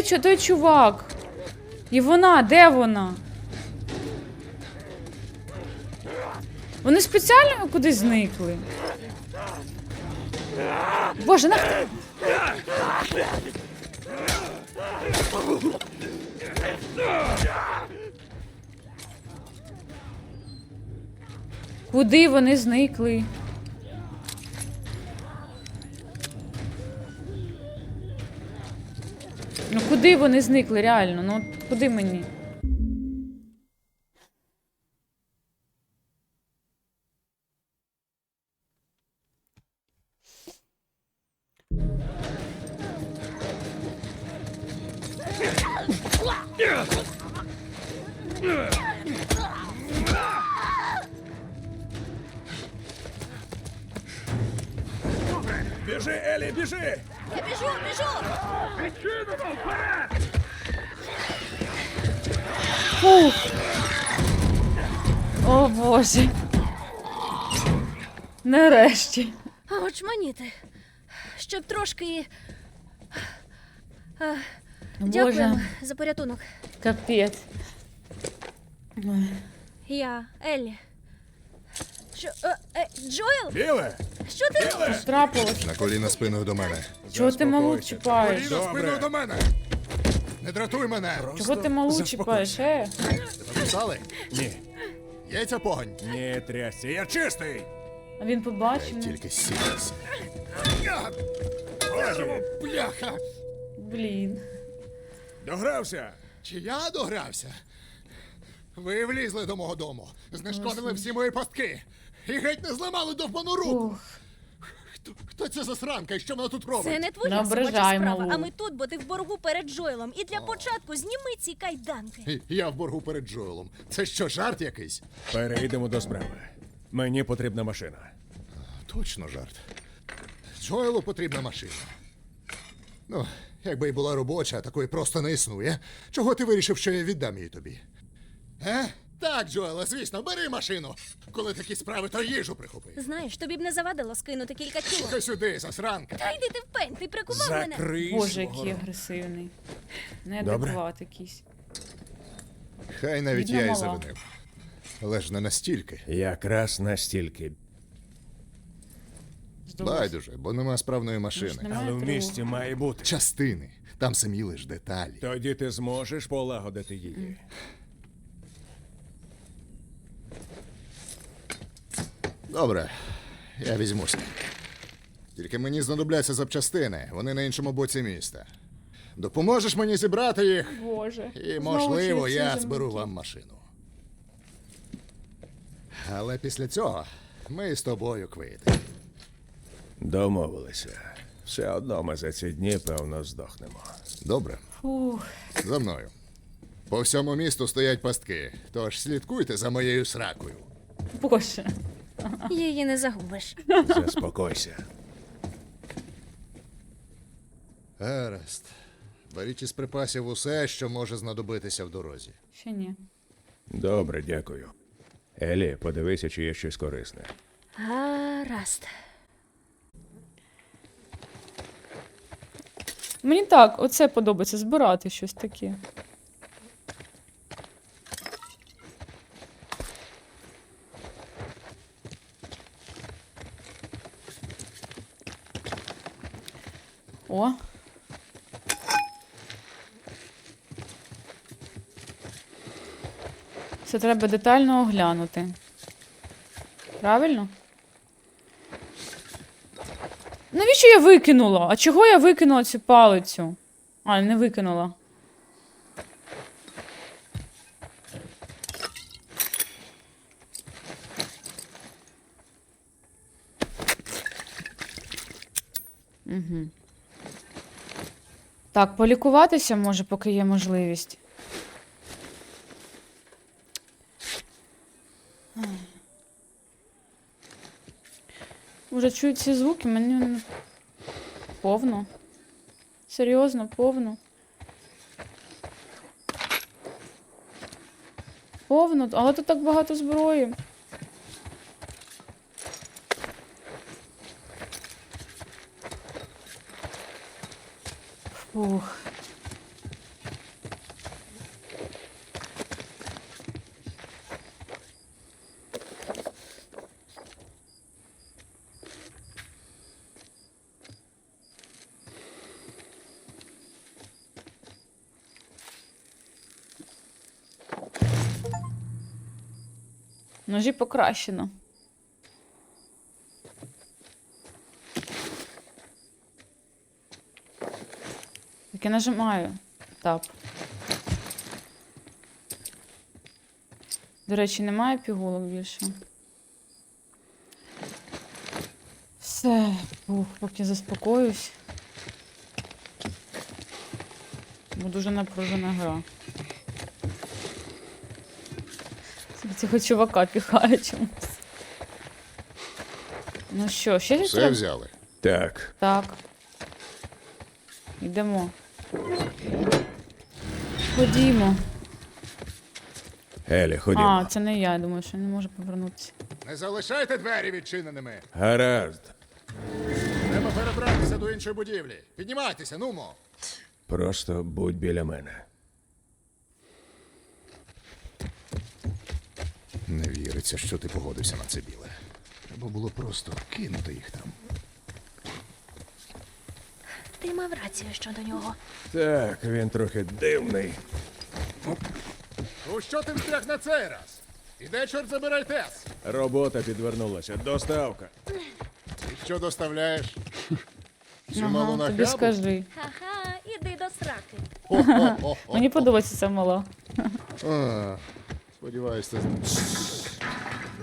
той, чу- той чувак. І вона, де вона? Вони спеціально кудись зникли. Боже, на. Куди вони зникли? Ну куди вони зникли, реально? Ну куди мені? Біжи, Елі, біжи! Я біжу, біжу! Фух. О боже. Нарешті. А очманіти. Щоб трошки. А, Дякуємо Боже, за порятунок. капець. Ой. Я Еллі. Що. Е, е, Джоел? Біле! Що ти робиш? Що трапилось? На коліна спиною до мене. Чого ти малу Заспокойся. чіпаєш? Коліна Добре. спиною до мене. Не дратуй мене. Чого ти малу чіпаєш, е? Записали? Ні, Яйця погонь. ні, трясся, я чистий! А він побачив? Тільки сілися. Бляха! Блін. Догрався! Чи я догрався? Ви влізли до мого дому, знешкодили всі мої пастки і геть не зламали довбану руку. Хто, хто це за сранка і що вона тут робить? Це не твоя собача ображай справа, малу. а ми тут, бо ти в боргу перед Джоелом. І для початку зніми ці кайданки. Я в боргу перед Джоелом. Це що, жарт якийсь? Перейдемо до справи. Мені потрібна машина. Точно жарт. Джоелу потрібна машина. Ну, якби й була робоча, такої просто не існує. Чого ти вирішив, що я віддам її тобі? Е? Так, Джоеле, звісно, бери машину. Коли такі справи, то їжу прихопи. Знаєш, тобі б не завадило скинути кілька кіло. Слухай сюди, засранка. Та йди ти в пень, ти прикував мене. Закрий Боже, свого який агресивний. Неадекват якийсь. Хай навіть Бідна я й мала. завинив. Але ж не настільки. Якраз настільки. Здалося. Байдуже, бо нема справної машини. немає Але в місті має бути. Частини. Там самі лиш деталі. Тоді ти зможеш полагодити її. Добре, я візьмуся. Тільки мені знадобляться запчастини, вони на іншому боці міста. Допоможеш мені зібрати їх, Боже. і, можливо, ці я земляки. зберу вам машину. Але після цього ми з тобою квити. Домовилися. Все одно ми за ці дні, певно, здохнемо. Добре, Фух. за мною. По всьому місту стоять пастки, тож слідкуйте за моєю сракою. Боже. Її не загубиш. Заспокойся. Гаразд. Беріть із припасів усе, що може знадобитися в дорозі. Ще ні. Добре, дякую. Елі, подивися, чи є щось корисне. Гаразд. Мені так, оце подобається збирати щось таке. О. Це треба детально оглянути. Правильно? Навіщо я викинула? А чого я викинула цю палицю? А, не викинула. Угу. Так, полікуватися може, поки є можливість. Вже чую ці звуки, мені повно. Серйозно, повно. Повно, але тут так багато зброї. Фух. Ножі покращено. Я нажимаю. Тап. До речі, немає пігулок більше. Все, Ух, поки заспокоюсь. Бо дуже напружена гра. Цього чувака піхає чомусь. Ну що, ще Все треба? взяли. Так, Так. Йдемо. Ходімо. Елі, ходімо. А, це не я, думаю, що не можу повернутися. Не залишайте двері відчиненими. Гаразд. Треба перебратися до іншої будівлі. Піднімайтеся, нумо. Просто будь біля мене. Не віриться, що ти погодився на це біле. Треба було просто кинути їх там. Ти мав рацію щодо нього. Так, він трохи дивний. Ну що ти встряг на цей раз? Іде, чорт забирай тес. Робота підвернулася. Доставка. І що доставляєш? Цю малу Ага, тобі нахабу? скажи. Ха-ха, іди до сраки. Хо-хо-хо-хо. Мені подобається ця мала. А, Сподіваюсь, ти.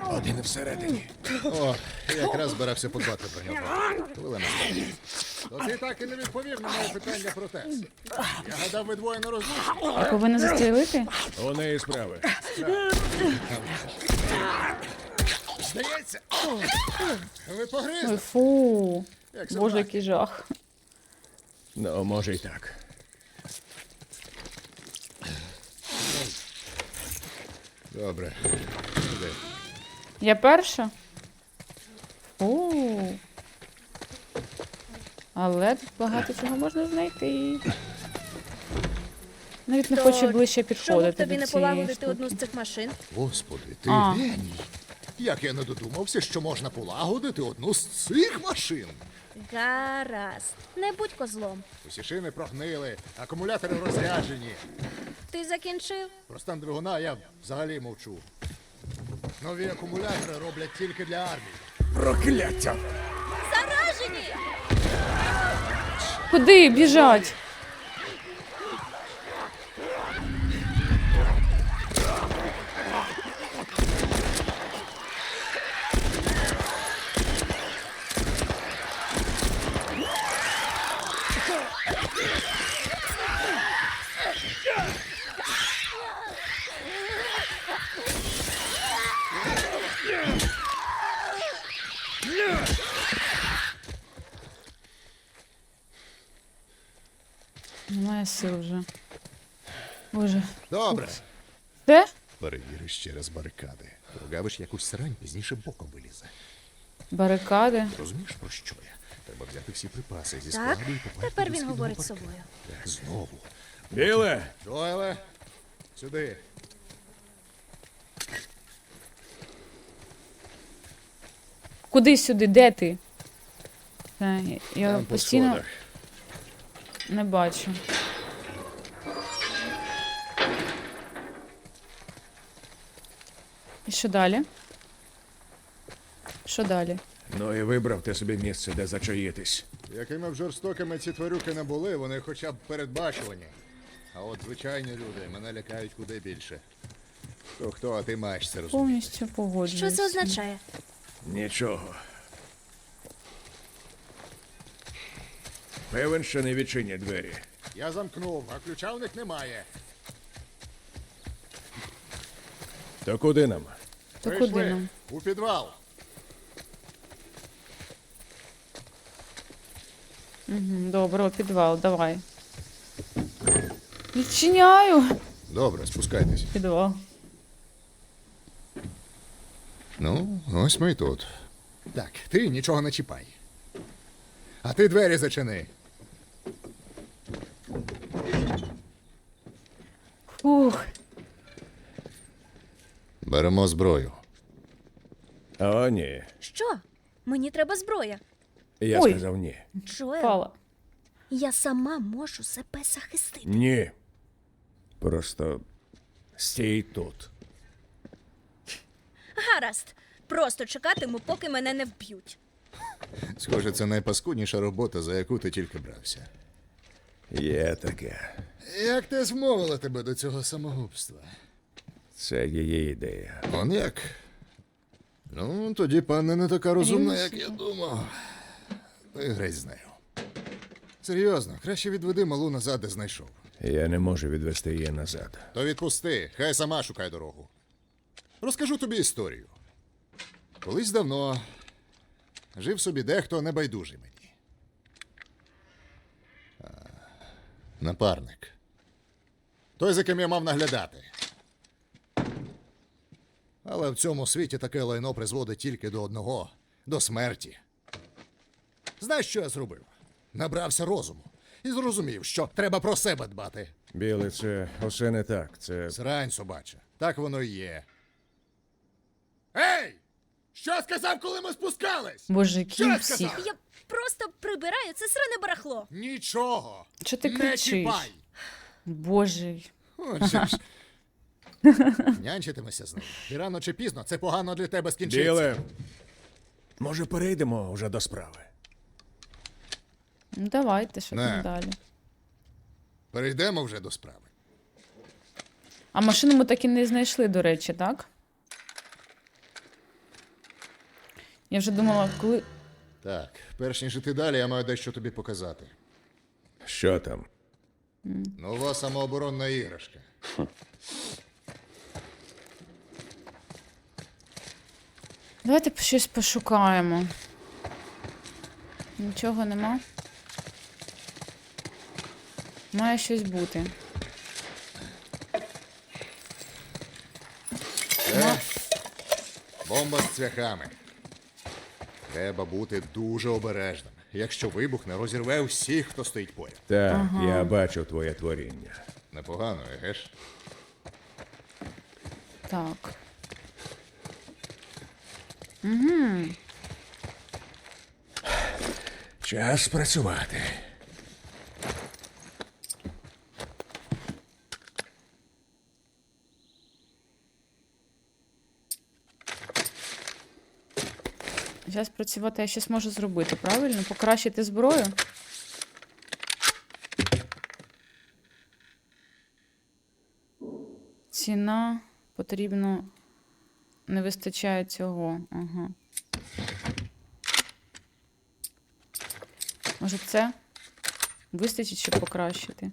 Один всередині. О, якраз збирався подбати про нього. Хвилина. То ти так і не відповів на моє питання про тес. Я гадав, ви двоє не розлучені. Повинна застрілити? У неї справи. Здається. Ви Ой, погризли. фу. Як Боже, собаки. який жах. Ну, може й так. Добре. Іди. Я перша? Фу. Але тут багато чого можна знайти. Навіть не хочу ближче підходити тобі до не цієї полагодити штуки. одну з цих машин? Господи, ти А. геній. Як я не додумався, що можна полагодити одну з цих машин. Гаразд. Не будь козлом. Усі шини прогнили, акумулятори розряджені. Ти закінчив? Про стан двигуна я взагалі мовчу. Нові акумулятори роблять тільки для армії. Прокляття! Куди біжать? Немає сил вже. Боже. Добре. Де? Перевіри ще раз барикади. Прогавиш якусь срань, пізніше боком вилізе. Барикади. Розумієш, про що я? Треба взяти всі припаси зі складу і покласти тепер він говорить з собою. Так, Знову. Біле! Джоеле, сюди. Куди сюди? Де ти? Та, я Там по постійно сходах. не бачу. І що далі? Що далі? Ну і вибрав ти собі місце, де зачаїтись. Якими б жорстокими ці тварюки не були, вони хоча б передбачувані. А от звичайні люди мене лякають куди більше. То хто, а ти маєш це розуміти. Повністю погоджуюся. Що це означає? Нічого. Певен, що не відчинять двері. Я замкнув, а ключа в них немає. То куди нам? То куди нам? у підвал. Добре, у підвал, давай. Відчиняю. Добре, спускайтесь. Підвал. Ну, ось ми і тут. Так, ти нічого не чіпай. А ти двері зачини. Фух. Беремо зброю. О, ні. Що? Мені треба зброя. Я Ой. сказав ні. Джоел, Впала. я сама можу себе захистити. Ні. Просто стій тут. Гаразд. Просто чекатиму, поки мене не вб'ють. Схоже, це найпаскудніша робота, за яку ти тільки брався. Є таке. Як ти змовила тебе до цього самогубства? Це її ідея. Он як? Ну, тоді панна не така розумна, як я думав. Ну і з нею. Серйозно, краще відведи малу назад, де знайшов. Я не можу відвести її назад. То відпусти, хай сама шукає дорогу. Розкажу тобі історію. Колись давно жив собі дехто небайдужий мені. А, Напарник. Той, за ким я мав наглядати. Але в цьому світі таке лайно призводить тільки до одного до смерті. Знаєш, що я зробив? Набрався розуму і зрозумів, що треба про себе дбати. Біле, це усе не так. Це. Срань собача. Так воно і є. Ей! Що сказав, коли ми спускались? Боже, Що всіх. Я просто прибираю це сране барахло. Нічого. Що ти Не кричиш? чіпай. Боже. Отже ж. Нянчитимеся з ним. І рано чи пізно це погано для тебе скінчиться. Біле. Може, перейдемо вже до справи. Ну давайте, що Не. там далі. Перейдемо вже до справи. А машину ми так і не знайшли, до речі, так? Я вже думала, коли. Так, перш ніж іти далі, я маю дещо тобі показати. Що там? Нова самооборонна іграшка. Давайте щось пошукаємо. Нічого нема. Має щось бути. Це бомба з цвяхами. Треба бути дуже обережним. Якщо вибухне, розірве всіх, хто стоїть поряд. Так, я бачив твоє творіння. Непогано, еге ж? Так. Час працювати. Зараз працювати я щось можу зробити, правильно? Покращити зброю. Ціна потрібно. Не вистачає цього. Ага. Може, це вистачить, щоб покращити.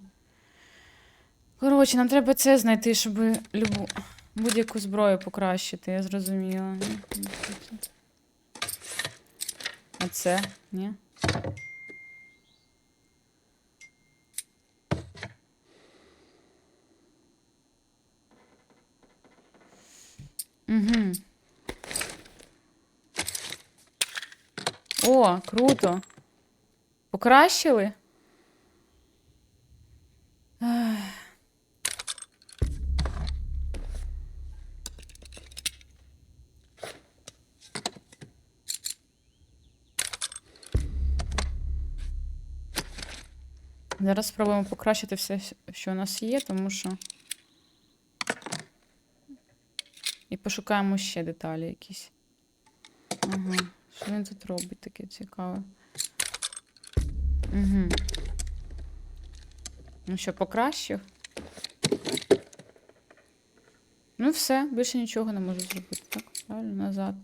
Коротше, нам треба це знайти, щоб любу... будь-яку зброю покращити, я зрозуміла. А це? Ні? Угу. О, круто. Покращили? Зараз спробуємо покращити все, що у нас є, тому що. І пошукаємо ще деталі якісь. Ага. Що він тут робить таке цікаве? Угу. Ну що, покращив? Ну, все, більше нічого не можу зробити. Так, правильно, назад.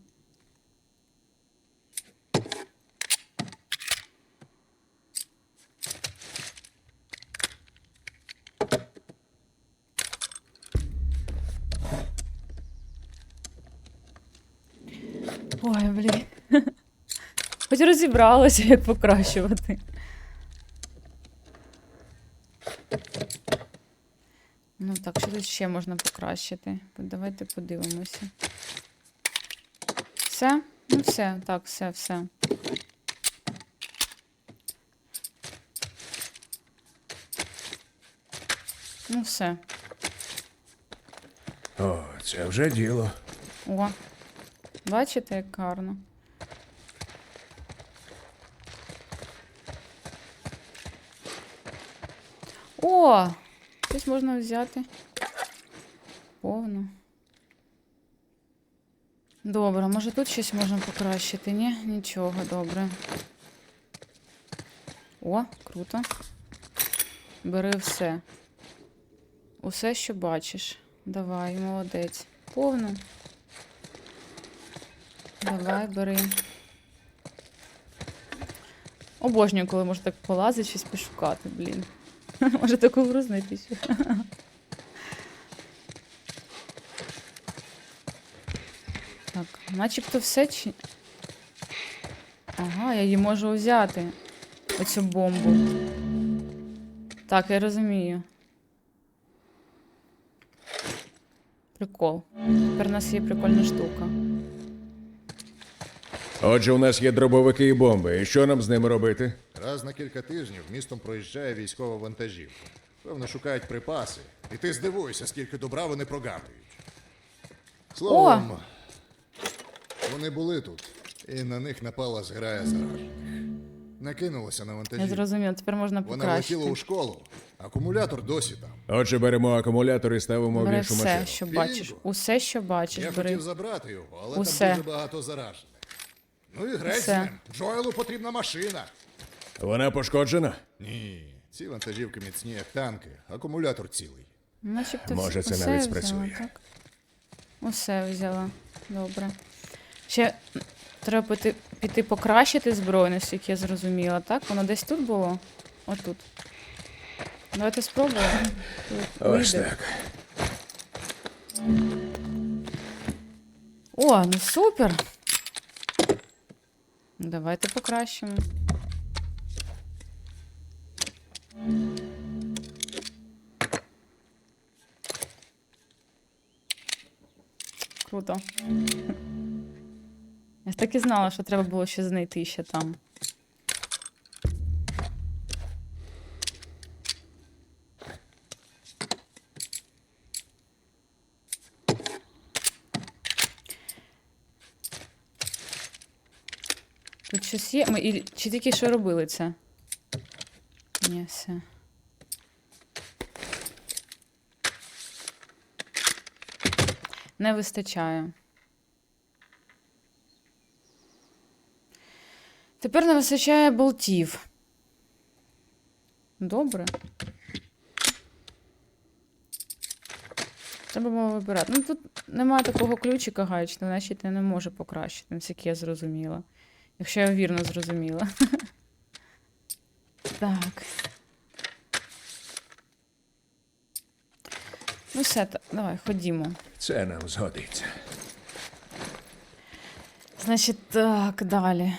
Ой, блін. Хоч розібралася, як покращувати. Ну так, що тут ще можна покращити? Давайте подивимося. Все? Ну все, так, все, все. Ну все. О, це вже діло. О. Бачите, як гарно. О! Щось можна взяти. Повно. Добре, може тут щось можна покращити? Ні? Нічого, добре. О, круто. Бери все. Усе, що бачиш. Давай, молодець. Повну. Давай, бери. Обожнюю, коли можна так полазити, щось пошукати, блін. Може таку гру знайти ще. Так, начебто все чи. Ага, я її можу взяти. Оцю бомбу. Так, я розумію. Прикол. Тепер у нас є прикольна штука. Отже, у нас є дробовики і бомби. І що нам з ними робити? Раз на кілька тижнів містом проїжджає військова вантажівка. Певно, шукають припаси. І ти здивуєшся, скільки добра вони прогавлюють. Словом, вони були тут, і на них напала зграя заражених. Накинулася на Я вантажівку. зрозуміла, тепер можна Вона влетіла у школу. Акумулятор досі там. Отже, беремо акумулятор і ставимо в Бери іншу все, машину. що Бінго. бачиш. Усе, що бачиш, Я бери. хотів забрати його, але Усе. там дуже багато заражених. Ну і грець з Усе. ним. Джоелу потрібна машина. Вона пошкоджена? Ні, ці вантажівки міцні, як танки. Акумулятор цілий. Начебто Може, все- це усе навіть взяла, спрацює. так? Усе взяла. Добре. Ще треба піти, піти покращити зброю, наскільки я зрозуміла, так? Воно десь тут було? Отут. Давайте спробуємо. Тут Ось вийде. так. О, ну супер. Давайте покращимо. Круто. Я так і знала, що треба було ще знайти ще там. Тут щось є. Ми, чи тільки що робили це? Ні, все. Не вистачає. Тепер не вистачає болтів. Добре. Треба було вибирати. Ну тут немає такого ключика гаечного, значить я не можу покращити, наскільки я зрозуміла. Якщо я вірно зрозуміла. Так. Ну все, давай, ходімо. Це нам згодиться. Значить, так, далі.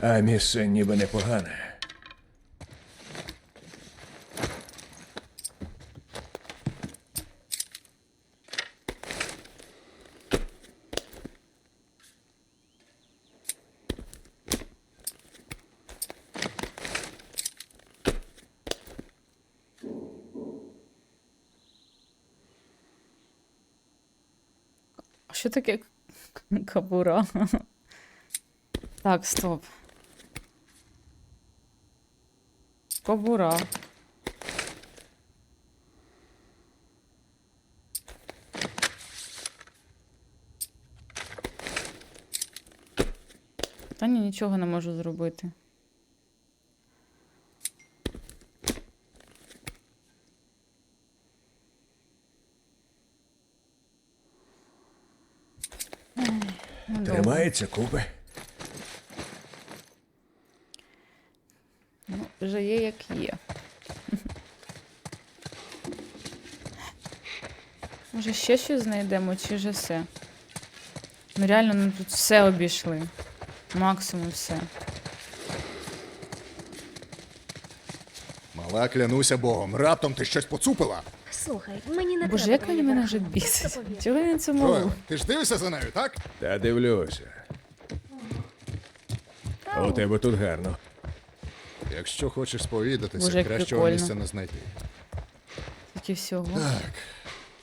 А місце ніби непогане. Що таке кабура? Так, стоп. Кабура. Та ні, нічого не можу зробити. Ну, Тримається купи. Ну, вже є як є. Може, ще щось знайдемо, чи вже все? Ну реально, ну тут все обійшли. Максимум все. Мала, клянуся Богом, раптом ти щось поцупила. Слухай, мені не Боже, як він мене вже бісить. Чого він це мовив? ти ж дивишся за нею, так? Та дивлюся. У тебе тут гарно. Якщо хочеш сповідатися, Боже, як кращого прикольно. місця не знайти. Тільки всього. Так,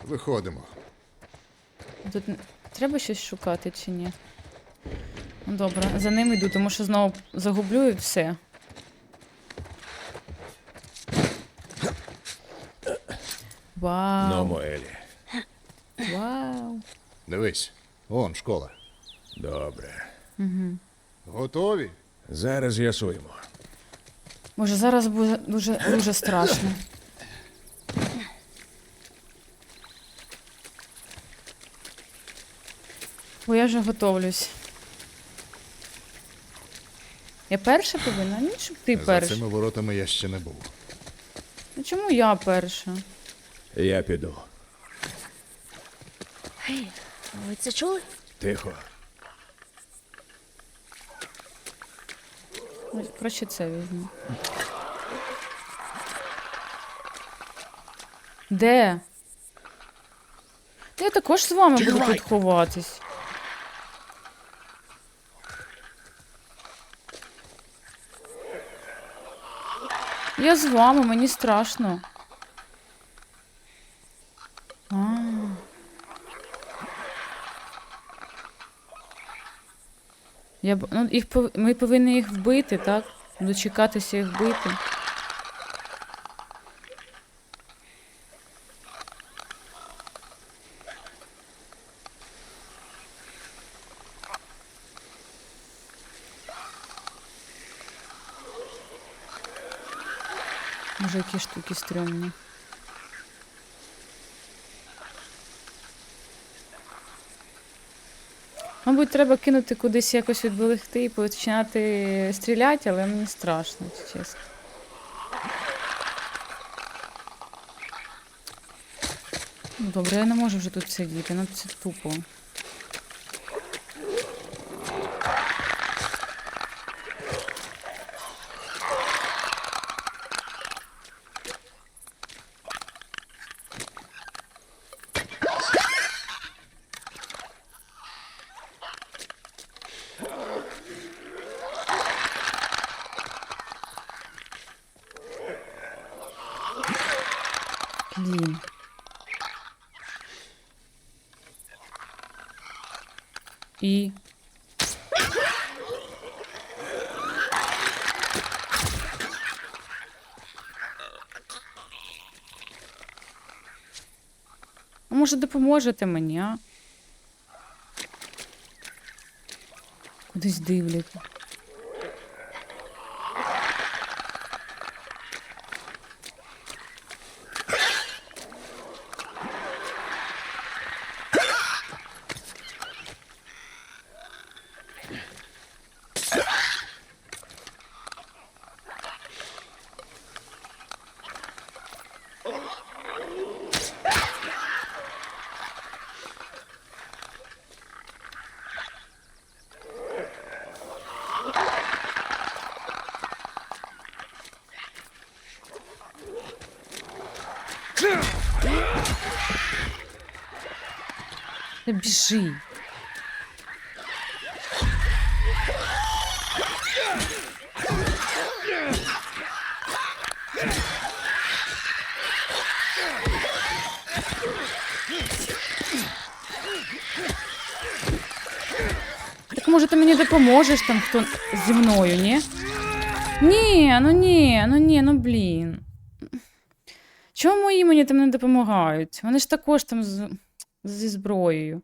виходимо. Тут треба щось шукати чи ні? Ну, Добре, за ним йду, тому що знову загублю і все. Вау. Номо, Елі. Вау. Дивись, он школа. Добре. Готові? Зараз з'ясуємо. Може, зараз буде дуже, дуже страшно. Бо я вже готовлюсь. Я перша повинна? Ні, щоб ти За перша. цими воротами я ще не був. Ну чому я перша? Я піду. Гей, ви це чули? Тихо. Краще це візьму. Де? Та Я також з вами буду тут ховатись. Я з вами, мені страшно. Я, б- ну, їх, пов- ми повинні їх вбити, так? Дочекатися їх вбити. Може, які штуки стрьомні. Мабуть, треба кинути кудись якось відберегти і починати стріляти, але мені страшно, чесно. Добре, я не можу вже тут сидіти, ну це тупо. Блін. І. А може допоможете мені, а? Кудись дивляться. Біжи. Так може ти мені допоможеш там хто зі мною, ні? Ні, ну ні, ну ні, ну блін. Чому мої мені там не допомагають? Вони ж також там з... зі зброєю.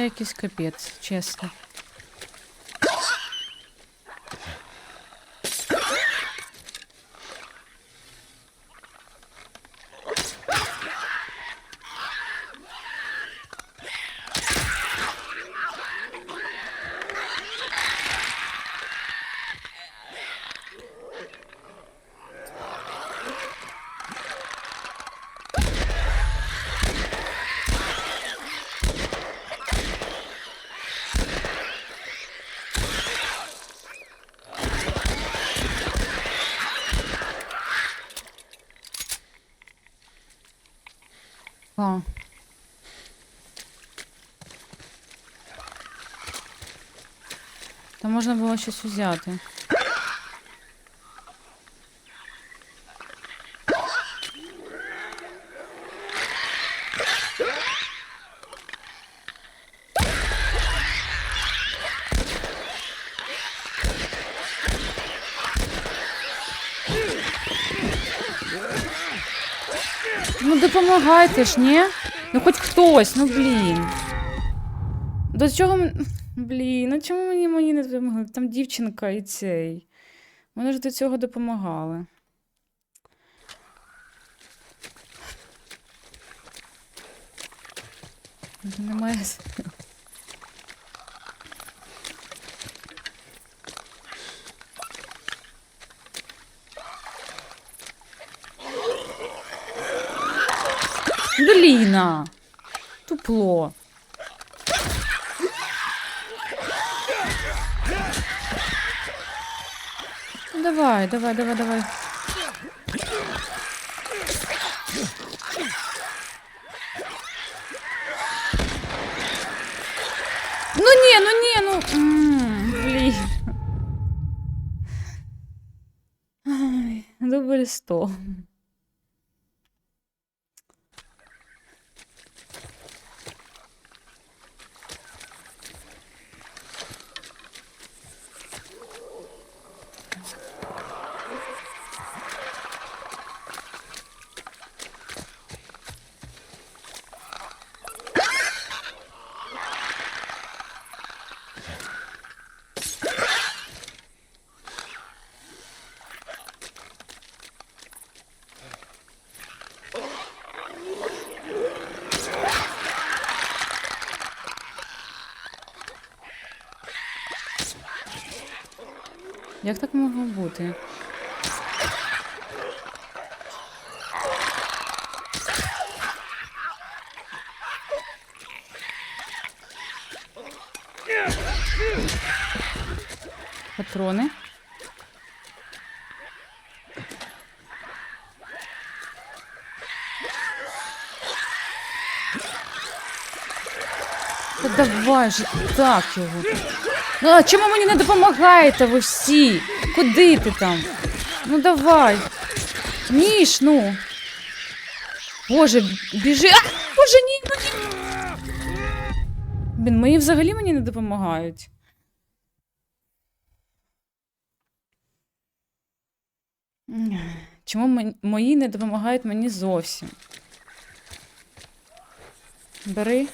Це якийсь капець, чесно. А. Там можна було щось взяти. Допомагайте ж, ні? Ну хоч хтось, ну блін. До чого Блін, ну чому мені мені не допомогли? Там дівчинка і цей. Вони ж до цього допомагали. Бліна! Тупло. Ну, Давай, давай, давай, давай. Ну ні, ну ні, ну. м, Блін. Ай, Дубль 100. Як так могло бути? Патрони. Та давай же так його. Ну а чому мені не допомагаєте ви всі? Куди ти там? Ну давай. Ніж, ну. Боже, біжи. А, Боже, ні, ну ні. Блін, мої взагалі мені не допомагають. Чому мої не допомагають мені зовсім? Бери.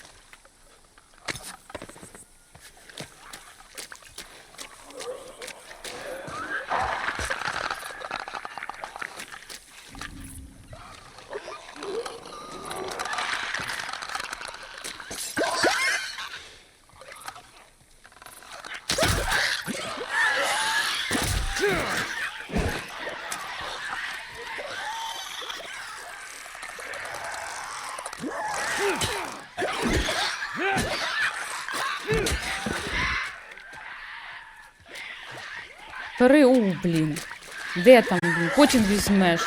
Бери, у, блін. Де там, блін? Потім візьмеш.